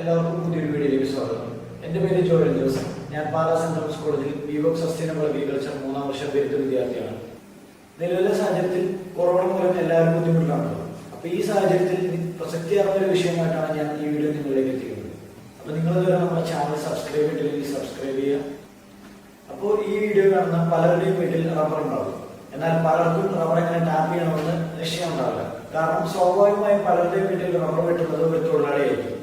എല്ലാവർക്കും പുതിയൊരു വീഡിയോയിലേക്ക് സ്വാഗതം. എന്റെ പേര് ജോയൽ ജോസ്. ഞാൻ പാലാ സെൻട്രൽ സ്കൂളിൽ ബിവോക് സസ്റ്റൈനബിൾ അഗ്രികൾച്ചർ മൂന്നാം വർഷം ബിരുദ വിദ്യാർത്ഥിയാണ്. നിലവിലെ സാഹചര്യത്തിൽ കൊറോണ മൂലം എല്ലാവരും ബുദ്ധിമുട്ടിലാണല്ലോ. അപ്പോൾ ഈ സാഹചര്യത്തിൽ പ്രസക്തിയാർന്ന ഒരു വിഷയമായിട്ടാണ് ഞാൻ ഈ വീഡിയോ നിങ്ങളിലേക്ക് എത്തിക്കുന്നത്. അപ്പോൾ നിങ്ങൾ നമ്മുടെ ചാനൽ സബ്സ്ക്രൈബ് ചെയ്തില്ലെങ്കിൽ സബ്സ്ക്രൈബ് ചെയ്യുക. അപ്പോൾ ഈ വീഡിയോ കാണുന്ന പലരുടെയും വീട്ടിൽ റബ്ബർ ഉണ്ടാവും. എന്നാൽ പലർക്കും റബ്ബർ എങ്ങനെ ടാപ്പ് ചെയ്യണമെന്ന് നിശ്ചയം ഉണ്ടാവില്ല കാരണം സ്വാഭാവികമായും പലരുടെയും വീട്ടിൽ റബ്ബർ വെട്ടുന്നത് ഒരു തൊഴിലാളിയായിരിക്കും.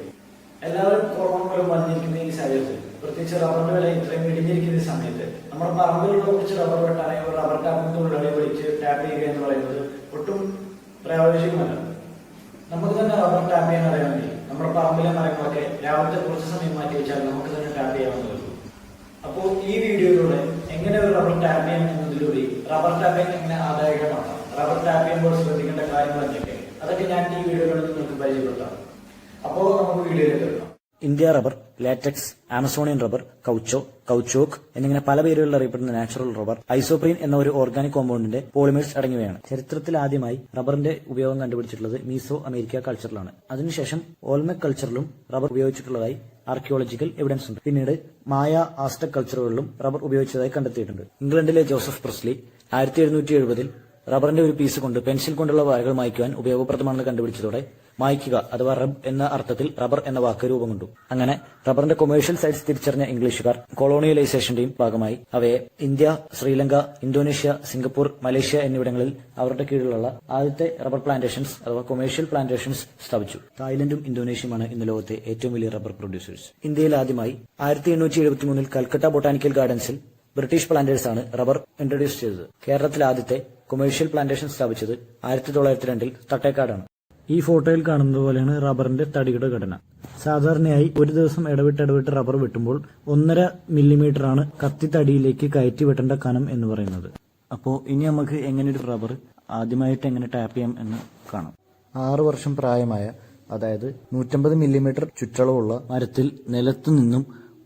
എല്ലാവരും കൊറോണ മൂലം വന്നിരിക്കുന്ന ഈ സാഹചര്യത്തിൽ പ്രത്യേകിച്ച് റബ്ബറിന്റെ വില ഇത്രയും ഇടിഞ്ഞിരിക്കുന്ന സമയത്ത് നമ്മുടെ പറമ്പിലുള്ള കുറച്ച് റബ്ബർ വെട്ടാനായി ഒരു റബ്ബർ ടാപ്പിംഗ് തൊഴിലാളിയെ വിളിച്ച് ടാപ്പ് ചെയ്യുക എന്ന് പറയുന്നത് ഒട്ടും പ്രായോഗികമല്ല. നമുക്ക് തന്നെ റബ്ബർ ടാപ്പ് ചെയ്യാൻ അറിയാമെങ്കിൽ നമ്മുടെ പറമ്പിലെ മരങ്ങളൊക്കെ രാവിലത്തെ കുറച്ച് സമയം മാറ്റി വെച്ചാൽ നമുക്ക് തന്നെ ടാപ്പ് ചെയ്യാവുന്നതേ ഉള്ളൂ. അപ്പോൾ ഈ വീഡിയോയിലൂടെ എങ്ങനെ ഒരു റബ്ബർ ടാപ്പ് ചെയ്യാം എന്നതിലൂടെ റബ്ബർ ടാപ്പിംഗ് എങ്ങനെ ആദായകമാക്കാം റബ്ബർ ടാപ്പ് ചെയ്യുമ്പോൾ ശ്രദ്ധിക്കേണ്ട കാര്യങ്ങൾ എന്തൊക്കെ അതൊക്കെ ഞാൻ ഈ വീഡിയോയിലൂടെ നിങ്ങൾക്ക് പരിചയപ്പെടുത്താം. അപ്പോൾ നമുക്ക് India rubber latex Amazonian rubber caucho കൌച്ചോക്ക് എന്നിങ്ങനെ പല പേരുകളിൽ അറിയപ്പെടുന്ന നാച്ചുറൽ റബ്ബർ ഐസോപ്രീൻ എന്ന ഒരു ഓർഗാനിക് കോമ്പൗണ്ടിന്റെ പോളിമേഴ്സ് അടങ്ങിയവയാണ്. ചരിത്രത്തിൽ ആദ്യമായി റബ്ബറിന്റെ ഉപയോഗം കണ്ടുപിടിച്ചിട്ടുള്ളത് മീസോ അമേരിക്ക കൾച്ചറിലാണ്. അതിനുശേഷം ഓൾമെക് കൾച്ചറിലും റബ്ബർ ഉപയോഗിച്ചിട്ടുള്ളതായി ആർക്കിയോളജിക്കൽ എവിഡൻസ് ഉണ്ട്. പിന്നീട് മായ ആസ്റ്റക് കൾച്ചറുകളിലും റബ്ബർ ഉപയോഗിച്ചതായി കണ്ടെത്തിയിട്ടുണ്ട്. ഇംഗ്ലണ്ടിലെ ജോസഫ് പ്രസ്ലി ആയിരത്തി എഴുന്നൂറ്റി എഴുപതിൽ റബ്ബറിന്റെ ഒരു പീസ് കൊണ്ട് പെൻസിൽ കൊണ്ടുള്ള വരകൾ മായ്ക്കുവാൻ ഉപയോഗപ്രദമാണെന്ന് കണ്ടുപിടിച്ചതോടെ മായ്ക്കുക അഥവാ റബ് എന്ന അർത്ഥത്തിൽ റബ്ബർ എന്ന വാക്ക് രൂപം കൊണ്ടു. അങ്ങനെ റബ്ബറിന്റെ കൊമേഴ്ഷ്യൽ സൈറ്റ്സ് തിരിച്ചറിഞ്ഞ ഇംഗ്ലീഷുകാർ കൊളോണിയലൈസേഷന്റെയും ഭാഗമായി അവയെ India Sri Lanka Indonesia Singapore Malaysia എന്നിവിടങ്ങളിൽ അവരുടെ കീഴിലുള്ള ആദ്യത്തെ റബ്ബർ പ്ലാന്റേഷൻസ് അഥവാ കൊമേഴ്ഷ്യൽ പ്ലാന്റേഷൻസ് സ്ഥാപിച്ചു. തായ്ലൻഡും ഇന്തോനേഷ്യയുമാണ് ഇന്ന് ലോകത്തെ ഏറ്റവും വലിയ റബ്ബർ പ്രൊഡ്യൂസേഴ്സ് ഇന്ത്യയിൽ ആദ്യമായി ആയിരത്തി എണ്ണൂറ്റി എഴുപത്തി മൂന്നിൽ കൽക്കട്ട ബൊട്ടാനിക്കൽ ഗാർഡൻസിൽ ബ്രിട്ടീഷ് പ്ലാന്റേഴ്സ് ആണ് റബ്ബർ ഇൻട്രൊഡ്യൂസ് ചെയ്തത്. കേരളത്തിൽ ആദ്യത്തെ കൊമേഴ്ഷ്യൽ പ്ലാന്റേഷൻ സ്ഥാപിച്ചത് ആയിരത്തി തൊള്ളായിരത്തി രണ്ടിൽ തട്ടേക്കാടാണ്. ഈ ഫോട്ടോയിൽ കാണുന്നത് പോലെയാണ് റബ്ബറിന്റെ തടിയുടെ ഘടന. സാധാരണയായി ഒരു ദിവസം ഇടവിട്ട് ഇടവിട്ട് റബ്ബർ വെട്ടുമ്പോൾ ഒന്നര മില്ലിമീറ്റർ ആണ് കത്തി തടിയിലേക്ക് കയറ്റി വെട്ടേണ്ട കനം എന്ന് പറയുന്നത്. അപ്പോൾ ഇനി നമുക്ക് എങ്ങനെ ഒരു റബ്ബർ ആദ്യമായിട്ട് എങ്ങനെ ടാപ്പ് ചെയ്യാം എന്ന് കാണാം. ആറു വർഷം പ്രായമായ അതായത് നൂറ്റമ്പത് മില്ലിമീറ്റർ ചുറ്റളവുള്ള മരത്തിൽ നിലത്തു നിന്നും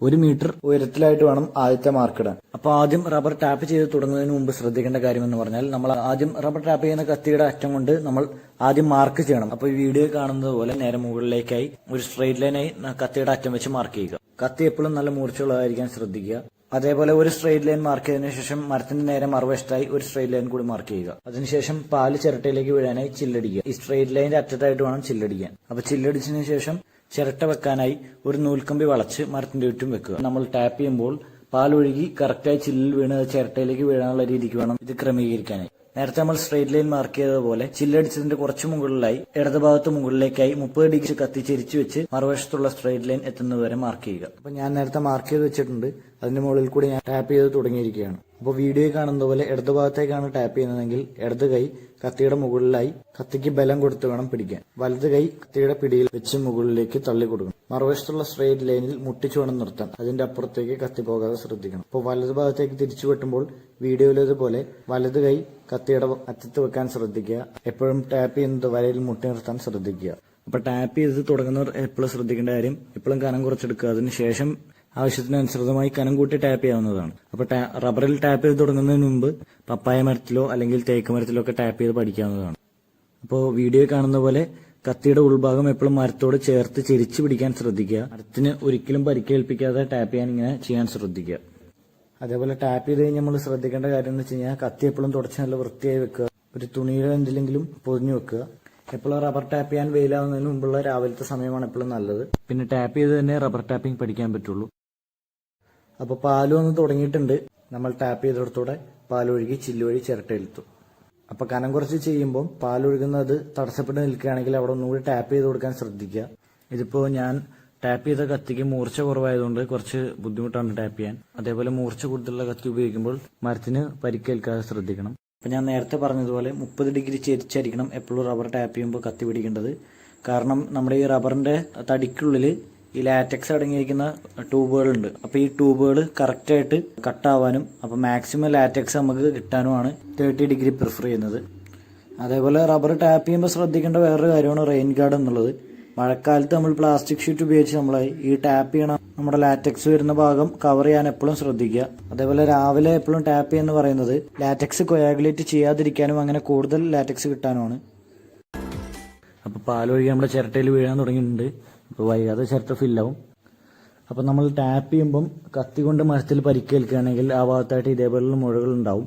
ഒരു മീറ്റർ ഉയരത്തിലായിട്ട് വേണം ആദ്യത്തെ മാർക്ക് ഇടാൻ. അപ്പൊ ആദ്യം റബ്ബർ ടാപ്പ് ചെയ്ത് തുടങ്ങുന്നതിന് മുമ്പ് ശ്രദ്ധിക്കേണ്ട കാര്യം എന്ന് പറഞ്ഞാൽ നമ്മൾ ആദ്യം റബ്ബർ ടാപ്പ് ചെയ്യുന്ന കത്തിയുടെ അറ്റം കൊണ്ട് നമ്മൾ ആദ്യം മാർക്ക് ചെയ്യണം. അപ്പൊ ഈ വീഡിയോ കാണുന്നത് പോലെ നേരെ മുകളിലേക്കായി ഒരു സ്ട്രെയിറ്റ് ലൈനായി കത്തിയുടെ അറ്റം വെച്ച് മാർക്ക് ചെയ്യുക. കത്തി എപ്പോഴും നല്ല മൂർച്ചയുള്ളതായിരിക്കാൻ ശ്രദ്ധിക്കുക. അതേപോലെ ഒരു സ്ട്രെയിറ്റ് ലൈൻ മാർക്ക് ചെയ്തതിനു ശേഷം മരത്തിന്റെ നേരെ മറുവശത്തായി ഒരു സ്ട്രെയിറ്റ് ലൈൻ കൂടി മാർക്ക് ചെയ്യുക. അതിനുശേഷം പാൽ ചിരട്ടയിലേക്ക് വീഴാനായി ചില്ലടിക്കുക. ഈ സ്ട്രെയിറ്റ് ലൈനിന്റെ അറ്റത്തായിട്ട് വേണം ചില്ലടിക്കാൻ. അപ്പൊ ചില്ലടിച്ചതിന് ശേഷം ചിരട്ട വെക്കാനായി ഒരു നൂൽക്കമ്പി വളച്ച് മരത്തിന്റെ ചുറ്റും വെക്കുക. നമ്മൾ ടാപ്പ് ചെയ്യുമ്പോൾ പാലൊഴുകി കറക്റ്റായി ചില്ലിൽ വീണ് ചിരട്ടയിലേക്ക് വീഴാനുള്ള രീതിക്ക് വേണം ഇത് ക്രമീകരിക്കാനായി. നേരത്തെ നമ്മൾ സ്ട്രെയിറ്റ് ലൈൻ മാർക്ക് ചെയ്തതുപോലെ ചില്ലടിച്ചതിന്റെ കുറച്ച് മുകളിലായി ഇടതുഭാഗത്ത് മുകളിലേക്കായി മുപ്പത് ഡിഗ്രി കത്തിച്ചിരിച്ചു വെച്ച് മറുവശത്തുള്ള സ്ട്രെയിറ്റ് ലൈൻ എത്തുന്നതുവരെ മാർക്ക് ചെയ്യുക. അപ്പൊ ഞാൻ നേരത്തെ മാർക്ക് ചെയ്ത് വെച്ചിട്ടുണ്ട്. അതിന്റെ മുകളിൽ കൂടി ഞാൻ ടാപ്പ് ചെയ്ത് തുടങ്ങിയിരിക്കുകയാണ്. അപ്പോൾ വീഡിയോയിൽ കാണുന്ന പോലെ ഇടതുഭാഗത്തേക്കാണ് ടാപ്പ് ചെയ്യുന്നതെങ്കിൽ ഇടത് കൈ കത്തിയുടെ മുകളിലായി കത്തിക്ക് ബലം കൊടുത്ത് വേണം പിടിക്കാൻ. വലത് കൈ കത്തിയുടെ പിടിയിൽ വെച്ച് മുകളിലേക്ക് തള്ളി കൊടുക്കണം. മറുവശത്തുള്ള സ്ട്രെയിറ്റ് ലൈനിൽ മുട്ടിച്ചു വേണം നിർത്താൻ. അതിന്റെ അപ്പുറത്തേക്ക് കത്തി പോകാതെ ശ്രദ്ധിക്കണം. അപ്പോൾ വലത് ഭാഗത്തേക്ക് തിരിച്ചു വെട്ടുമ്പോൾ വീഡിയോയിലേതുപോലെ വലത് കൈ കത്തിയുടെ അറ്റത്ത് വെക്കാൻ ശ്രദ്ധിക്കുക. എപ്പോഴും ടാപ്പ് ചെയ്യുന്നത് വരയിൽ മുട്ടി നിർത്താൻ ശ്രദ്ധിക്കുക. അപ്പൊ ടാപ്പ് ചെയ്ത് തുടങ്ങുന്നവർ എപ്പോഴും ശ്രദ്ധിക്കേണ്ട കാര്യം എപ്പോഴും കനം കുറച്ചെടുക്കുക. അതിനുശേഷം ആവശ്യത്തിനനുസൃതമായി കനം കൂട്ടി ടാപ്പ് ചെയ്യാവുന്നതാണ്. അപ്പൊ ടാ- റബ്ബറിൽ ടാപ്പ് ചെയ്ത് തുടങ്ങുന്നതിന് മുമ്പ് പപ്പായ മരത്തിലോ അല്ലെങ്കിൽ തേക്ക് മരത്തിലോ ഒക്കെ ടാപ്പ് ചെയ്ത് പഠിക്കാവുന്നതാണ്. അപ്പോൾ വീഡിയോ കാണുന്ന പോലെ കത്തിയുടെ ഉൾഭാഗം എപ്പോഴും മരത്തോട് ചേർത്ത് ചെരിച്ചു പിടിക്കാൻ ശ്രദ്ധിക്കുക. മരത്തിന് ഒരിക്കലും പരിക്കേൽപ്പിക്കാതെ ടാപ്പ് ചെയ്യാൻ ഇങ്ങനെ ചെയ്യാൻ ശ്രദ്ധിക്കുക. അതേപോലെ ടാപ്പ് ചെയ്ത് കഴിഞ്ഞാൽ നമ്മൾ ശ്രദ്ധിക്കേണ്ട കാര്യം എന്ന് വെച്ച് കഴിഞ്ഞാൽ കത്തി എപ്പോഴും തുടച്ച് നല്ല വൃത്തിയായി വെക്കുക. ഒരു തുണിയിലോ എന്തിലെങ്കിലും പൊതിഞ്ഞു വെക്കുക. എപ്പോഴും റബ്ബർ ടാപ്പ് ചെയ്യാൻ വെയിലാവുന്നതിന് മുമ്പുള്ള രാവിലത്തെ സമയമാണ് എപ്പോഴും നല്ലത്. പിന്നെ ടാപ്പ് ചെയ്ത് തന്നെ റബ്ബർ ടാപ്പിംഗ് പഠിക്കാൻ പറ്റുള്ളൂ. അപ്പൊ പാൽ വന്ന് തുടങ്ങിയിട്ടുണ്ട്. നമ്മൾ ടാപ്പ് ചെയ്തെടുത്തൂടെ പാലൊഴുകി ചില്ലുവഴി ചിരട്ടയിലെത്തും. അപ്പൊ കനം കുറച്ച് ചെയ്യുമ്പോൾ പാലൊഴുകുന്നത് തടസ്സപ്പെട്ട് നിൽക്കുകയാണെങ്കിൽ അവിടെ ഒന്നുകൂടി ടാപ്പ് ചെയ്ത് കൊടുക്കാൻ ശ്രദ്ധിക്കുക. ഇതിപ്പോ ഞാൻ ടാപ്പ് ചെയ്ത കത്തിക്ക് മൂർച്ച കുറവായതുകൊണ്ട് കുറച്ച് ബുദ്ധിമുട്ടാണ് ടാപ്പ് ചെയ്യാൻ. അതേപോലെ മൂർച്ച കൂടുതലുള്ള കത്തി ഉപയോഗിക്കുമ്പോൾ മരത്തിന് പരിക്കേൽക്കാതെ ശ്രദ്ധിക്കണം. അപ്പൊ ഞാൻ നേരത്തെ പറഞ്ഞതുപോലെ മുപ്പത് ഡിഗ്രി ചെരിച്ചായിരിക്കണം എപ്പോഴും റബ്ബർ ടാപ്പ് ചെയ്യുമ്പോൾ കത്തി പിടിക്കേണ്ടത്. കാരണം നമ്മുടെ ഈ റബ്ബറിന്റെ തടിക്കുള്ളിൽ ഈ ലാറ്റക്സ് അടങ്ങിയിരിക്കുന്ന ട്യൂബുകളുണ്ട്. അപ്പൊ ഈ ട്യൂബുകൾ കറക്റ്റായിട്ട് കട്ടാവാനും അപ്പൊ മാക്സിമം ലാറ്റക്സ് നമുക്ക് കിട്ടാനുമാണ് തേർട്ടി ഡിഗ്രി പ്രിഫർ ചെയ്യുന്നത്. അതേപോലെ റബ്ബർ ടാപ്പ് ചെയ്യുമ്പോൾ ശ്രദ്ധിക്കേണ്ട വേറൊരു കാര്യമാണ് റെയിൻ ഗാർഡ് എന്നുള്ളത്. മഴക്കാലത്ത് നമ്മൾ പ്ലാസ്റ്റിക് ഷീറ്റ് ഉപയോഗിച്ച് നമ്മൾ ഈ ടാപ്പ് ചെയ്യണം നമ്മുടെ ലാറ്റക്സ് വരുന്ന ഭാഗം കവർ ചെയ്യാൻ എപ്പോഴും ശ്രദ്ധിക്കുക. അതേപോലെ രാവിലെ എപ്പോഴും ടാപ്പ് ചെയ്യുന്ന പറയുന്നത് ലാറ്റക്സ് കൊയാഗുലേറ്റ് ചെയ്യാതിരിക്കാനും അങ്ങനെ കൂടുതൽ ലാറ്റക്സ് കിട്ടാനുമാണ്. അപ്പൊ പാലൊഴുകി നമ്മുടെ ചിരട്ടയിൽ വീഴാൻ തുടങ്ങിയിട്ടുണ്ട്. അപ്പോൾ വൈകാതെ ചിരട്ട ഫില്ലാവും അപ്പോൾ നമ്മൾ ടാപ്പ് ചെയ്യുമ്പം കത്തി കൊണ്ട് മരത്തിൽ പരിക്കേൽക്കുകയാണെങ്കിൽ ആ ഭാഗത്തായിട്ട് ഇതേപോലുള്ള മുഴകൾ ഉണ്ടാവും.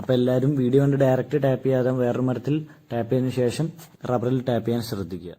അപ്പോൾ എല്ലാവരും വീഡിയോ കൊണ്ട് ഡയറക്റ്റ് ടാപ്പ് ചെയ്യാതെ വേറൊരു മരത്തിൽ ടാപ്പ് ചെയ്തതിനു ശേഷം റബ്ബറിൽ ടാപ്പ് ചെയ്യാൻ ശ്രദ്ധിക്കുക.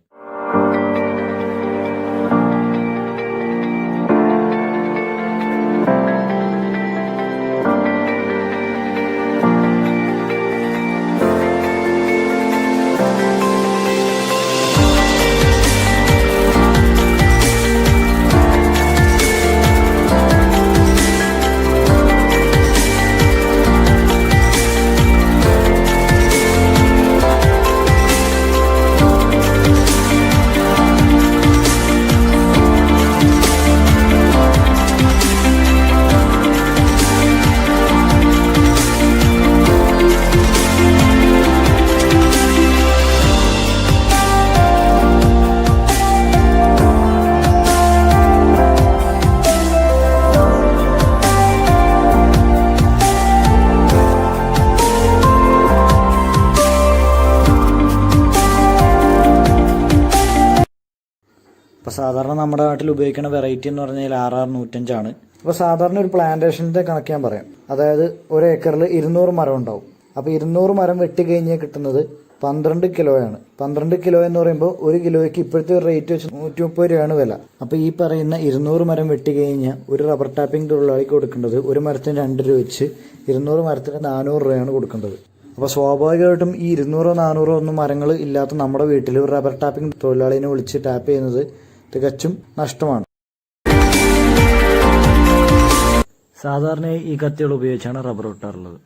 അപ്പോൾ സാധാരണ നമ്മുടെ നാട്ടിൽ ഉപയോഗിക്കുന്ന വെറൈറ്റി എന്ന് പറഞ്ഞാൽ ആർ ആർ നൂറ്റഞ്ചാണ്. അപ്പോൾ സാധാരണ ഒരു പ്ലാന്റേഷന്റെ കണക്ക് ഞാൻ പറയാം. അതായത് ഒരു ഏക്കറിൽ ഇരുന്നൂറ് മരം ഉണ്ടാവും. അപ്പോൾ ഇരുന്നൂറ് മരം വെട്ടി കഴിഞ്ഞാൽ കിട്ടുന്നത് പന്ത്രണ്ട് കിലോയാണ്. പന്ത്രണ്ട് കിലോ എന്ന് പറയുമ്പോൾ ഒരു കിലോയ്ക്ക് ഇപ്പോഴത്തെ ഒരു റേറ്റ് വെച്ച് നൂറ്റി മുപ്പത് രൂപയാണ് വില. അപ്പോൾ ഈ പറയുന്ന ഇരുന്നൂറ് മരം വെട്ടി കഴിഞ്ഞാൽ ഒരു റബ്ബർ ടാപ്പിംഗ് തൊഴിലാളിക്ക് കൊടുക്കേണ്ടത് ഒരു മരത്തിന് രണ്ട് രൂപ വെച്ച് ഇരുന്നൂറ് മരത്തിന് നാനൂറ് രൂപയാണ് കൊടുക്കേണ്ടത്. അപ്പോൾ സ്വാഭാവികമായിട്ടും ഈ ഇരുന്നൂറോ നാനൂറോ ഒന്നും മരങ്ങൾ ഇല്ലാത്ത നമ്മുടെ വീട്ടിൽ ഒരു റബ്ബർ ടാപ്പിംഗ് തൊഴിലാളിനെ വിളിച്ച് ടാപ്പ് ചെയ്യുന്നത് തികച്ചും നഷ്ടമാണ്. സാധാരണയായി ഈ കത്തികൾ ഉപയോഗിച്ചാണ് റബ്ബർ വെട്ടാറുള്ളത്.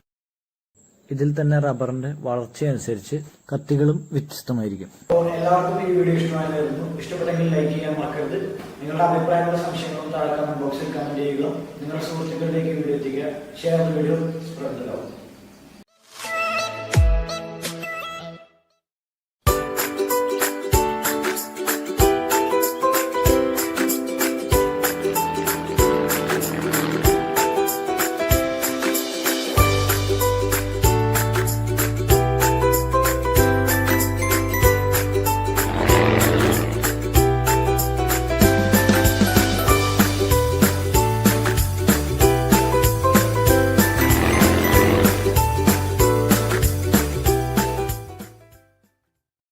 ഇതിൽ തന്നെ റബ്ബറിന്റെ വളർച്ചയനുസരിച്ച് കത്തികളും വ്യത്യസ്തമായിരിക്കും. എല്ലാവർക്കും ഈ വീഡിയോ ഇഷ്ടമായിരുന്നു ഇഷ്ടപ്പെട്ടെങ്കിൽ ലൈക്ക് ചെയ്യാൻ മറക്കരുത്. നിങ്ങളുടെ അഭിപ്രായങ്ങളും സംശയങ്ങളും താഴെ കമന്റ് ബോക്സിൽ കമന്റ് ചെയ്യുക. നിങ്ങളുടെ സുഹൃത്തുക്കളിലേക്ക് വീഡിയോ എത്തിക്കുക. Share video spread